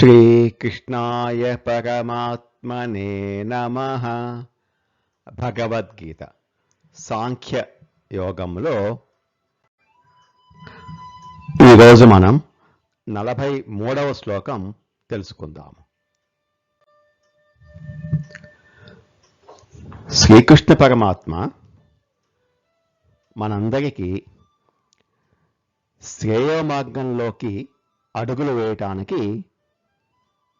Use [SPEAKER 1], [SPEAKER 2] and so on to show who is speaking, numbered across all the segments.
[SPEAKER 1] శ్రీకృష్ణాయ పరమాత్మనే నమ. భగవద్గీత సాంఖ్య యోగంలో ఈరోజు మనం నలభై మూడవ శ్లోకం తెలుసుకుందాము. శ్రీకృష్ణ పరమాత్మ మనందరికీ శ్రేయో మార్గంలోకి అడుగులు వేయటానికి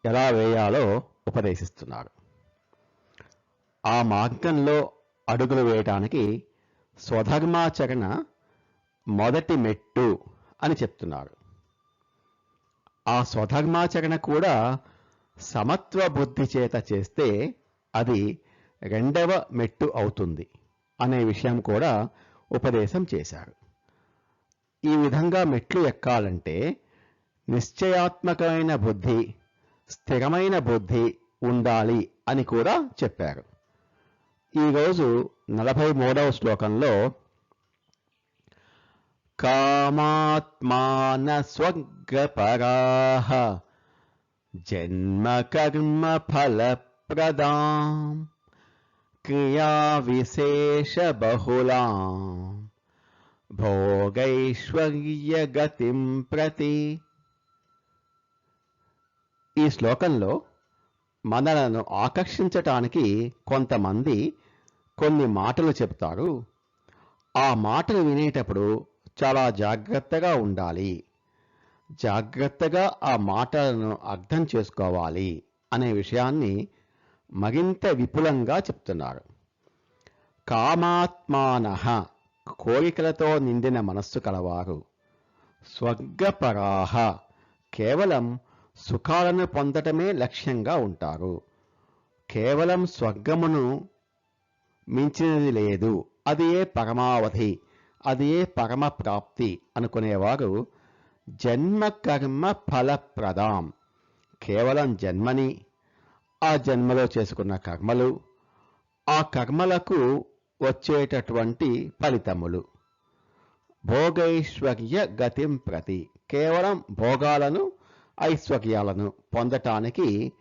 [SPEAKER 1] ఎలా వేయాలో ఉపదేశిస్తున్నారు ఆ మార్గంలో అడుగులు వేయటానికి స్వధర్మాచరణ మొదటి మెట్టు అని చెప్తున్నారు ఆ స్వధర్మాచరణ కూడా సమత్వ బుద్ధి చేత చేస్తే అది రెండవ మెట్టు అవుతుంది అనే విషయం కూడా ఉపదేశం చేశారు ఈ విధంగా మెట్లు ఎక్కాలంటే నిశ్చయాత్మకమైన బుద్ధి స్థిరమైన బుద్ధి ఉండాలి అని కూడా చెప్పారు. ఈరోజు నలభై మూడవ శ్లోకంలో కామాత్మాన స్వర్గపరాహ జన్మ కర్మ ఫలప్రదాం క్రియా విశేష బహుళాం భోగైశ్వర్య గతిం ప్రతి ఈ శ్లోకంలో మనలను ఆకర్షించటానికి కొంతమంది కొన్ని మాటలు చెప్తారు. ఆ మాటలు వినేటప్పుడు చాలా జాగ్రత్తగా ఉండాలి. జాగ్రత్తగా ఆ మాటలను అర్థం చేసుకోవాలి అనే విషయాన్ని మరింత విపులంగా చెప్తున్నారు. కామాత్మానః కోరికలతో నిండిన మనస్సు కలవారు. స్వర్గపరాహ కేవలం సుఖాలను పొందటమే లక్ష్యంగా ఉంటారు. కేవలం స్వర్గమును మించినది లేదు. అది ఏ పరమావధి? అది ఏ పరమ ప్రాప్తి అనుకునేవారు జన్మ కర్మ ఫలప్రదాం. కేవలం జన్మని ఆ జన్మలో చేసుకున్న కర్మలు ఆ కర్మలకు వచ్చేటటువంటి ఫలితములు. భోగైశ్వర్య గతిం ప్రతి. కేవలం భోగాలను ఐశ్వర్యాలను పొందటానికి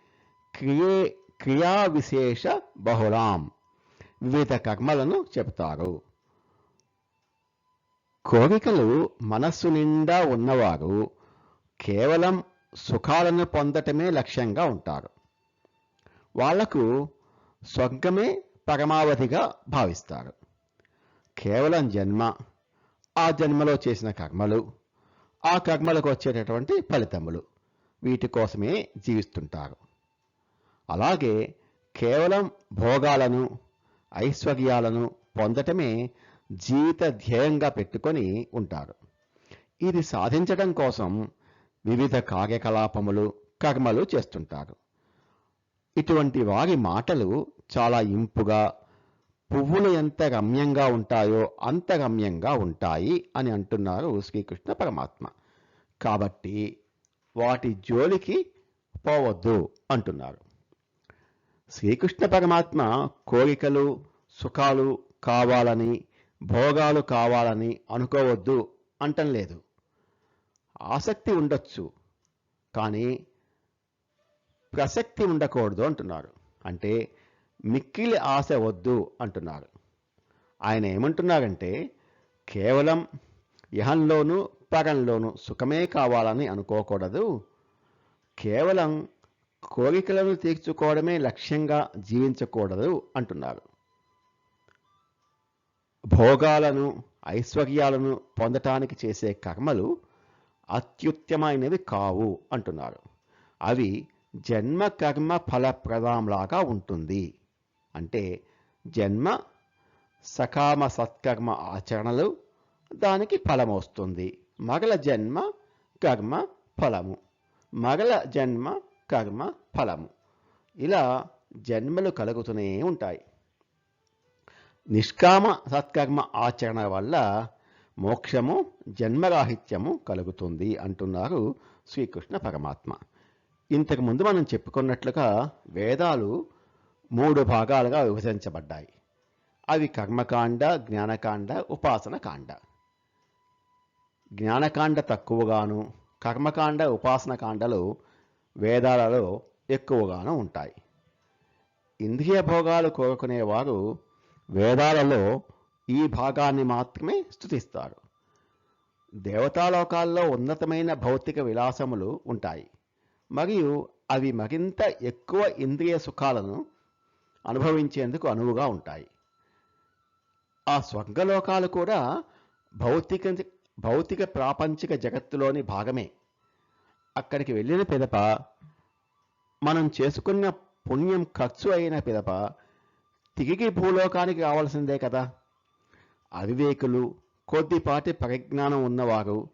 [SPEAKER 1] క్రియే క్రియా విశేష బహుళాం. వివిధ కర్మలను చెబుతారు. కోరికలు మనస్సు నిండా ఉన్నవారు కేవలం సుఖాలను పొందటమే లక్ష్యంగా ఉంటారు. వాళ్ళకు స్వర్గమే పరమావధిగా భావిస్తారు. కేవలం జన్మ ఆ జన్మలో చేసిన కర్మలు ఆ కర్మలకు వచ్చేటటువంటి ఫలితములు. వీటి కోసమే జీవిస్తుంటారు. అలాగే కేవలం భోగాలను ఐశ్వర్యాలను పొందటమే జీవిత ధ్యేయంగా పెట్టుకొని ఉంటారు. ఇది సాధించడం కోసం వివిధ కార్యకలాపములు కర్మలు చేస్తుంటారు. ఇటువంటి వారి మాటలు చాలా ఇంపుగా పువ్వులు ఎంత రమ్యంగా ఉంటాయో అంత రమ్యంగా ఉంటాయి అని అంటున్నారు శ్రీకృష్ణ పరమాత్మ. కాబట్టి వాటి జోలికి పోవద్దు అంటున్నారు. శ్రీకృష్ణ పరమాత్మ కోరికలు సుఖాలు కావాలని భోగాలు కావాలని అనుకోవద్దు అంటం లేదు. ఆసక్తి ఉండొచ్చు కానీ ప్రసక్తి ఉండకూడదు అంటున్నారు. అంటే మిక్కిలి ఆశ వద్దు అంటున్నారు. ఆయన ఏమంటున్నారంటే కేవలం ఇహంలోనూ ఉత్పాదనలోనూ సుఖమే కావాలని అనుకోకూడదు. కేవలం కోరికలను తీర్చుకోవడమే లక్ష్యంగా జీవించకూడదు అంటున్నారు. భోగాలను ఐశ్వర్యాలను పొందటానికి చేసే కర్మలు అత్యుత్తమైనవి కావు అంటున్నారు. అవి జన్మ కర్మ ఫలప్రదంలాగా ఉంటుంది. అంటే జన్మ సకామ సత్కర్మ ఆచరణలు దానికి ఫలమొస్తుంది. మగల జన్మ కర్మ ఫలము మగల జన్మ కర్మ ఫలము ఇలా జన్మలు కలుగుతూనే ఉంటాయి. నిష్కామ సత్కర్మ ఆచరణ వల్ల మోక్షము జన్మరాహిత్యము కలుగుతుంది అంటున్నారు శ్రీకృష్ణ పరమాత్మ. ఇంతకు ముందు మనం చెప్పుకున్నట్లుగా వేదాలు మూడు భాగాలుగా విభజించబడ్డాయి. అవి కర్మకాండ జ్ఞానకాండ ఉపాసన కాండ జ్ఞానకాండ తక్కువగాను కర్మకాండ ఉపాసన కాండలు వేదాలలో ఎక్కువగాను ఉంటాయి. ఇంద్రియ భోగాలు కోరుకునేవారు వేదాలలో ఈ భాగాన్ని మాత్రమే స్థుతిస్తారు దేవతాలోకాల్లో ఉన్నతమైన భౌతిక విలాసములు ఉంటాయి. మరియు అవి మరింత ఎక్కువ ఇంద్రియ సుఖాలను అనుభవించేందుకు అనువుగా ఉంటాయి. ఆ స్వర్గలోకాలు కూడా భౌతిక భౌతిక ప్రాపంచిక జగత్తులోని భాగమే. అక్కడికి వెళ్ళిన పిదప మనం చేసుకున్న పుణ్యం ఖర్చు అయిన పిదప తిరిగి భూలోకానికి రావాల్సిందే కదా. అవివేకులు కొద్దిపాటి పరిజ్ఞానం ఉన్నవారు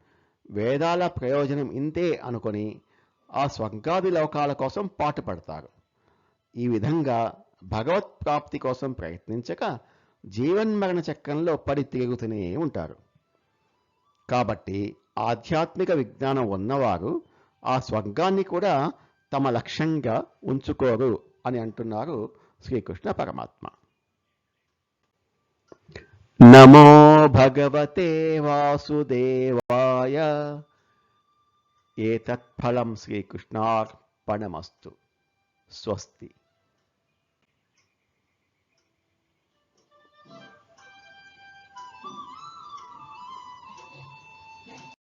[SPEAKER 1] వేదాల ప్రయోజనం ఇంతే అనుకొని ఆ స్వర్గాది లోకాల కోసం పాటుపడతారు. ఈ విధంగా భగవత్ ప్రాప్తి కోసం ప్రయత్నించక జీవన్మరణ చక్రంలో పడి తిరుగుతూనే ఉంటారు. కాబట్టి ఆధ్యాత్మిక విజ్ఞానం ఉన్నవారు ఆ స్వర్గాన్ని కూడా తమ లక్ష్యంగా ఉంచుకోరు అని అంటున్నారు శ్రీకృష్ణ పరమాత్మ. నమో భగవతే వాసుదేవాయ. ఏతత్ఫలం శ్రీకృష్ణార్పణమస్తు. స్వస్తి.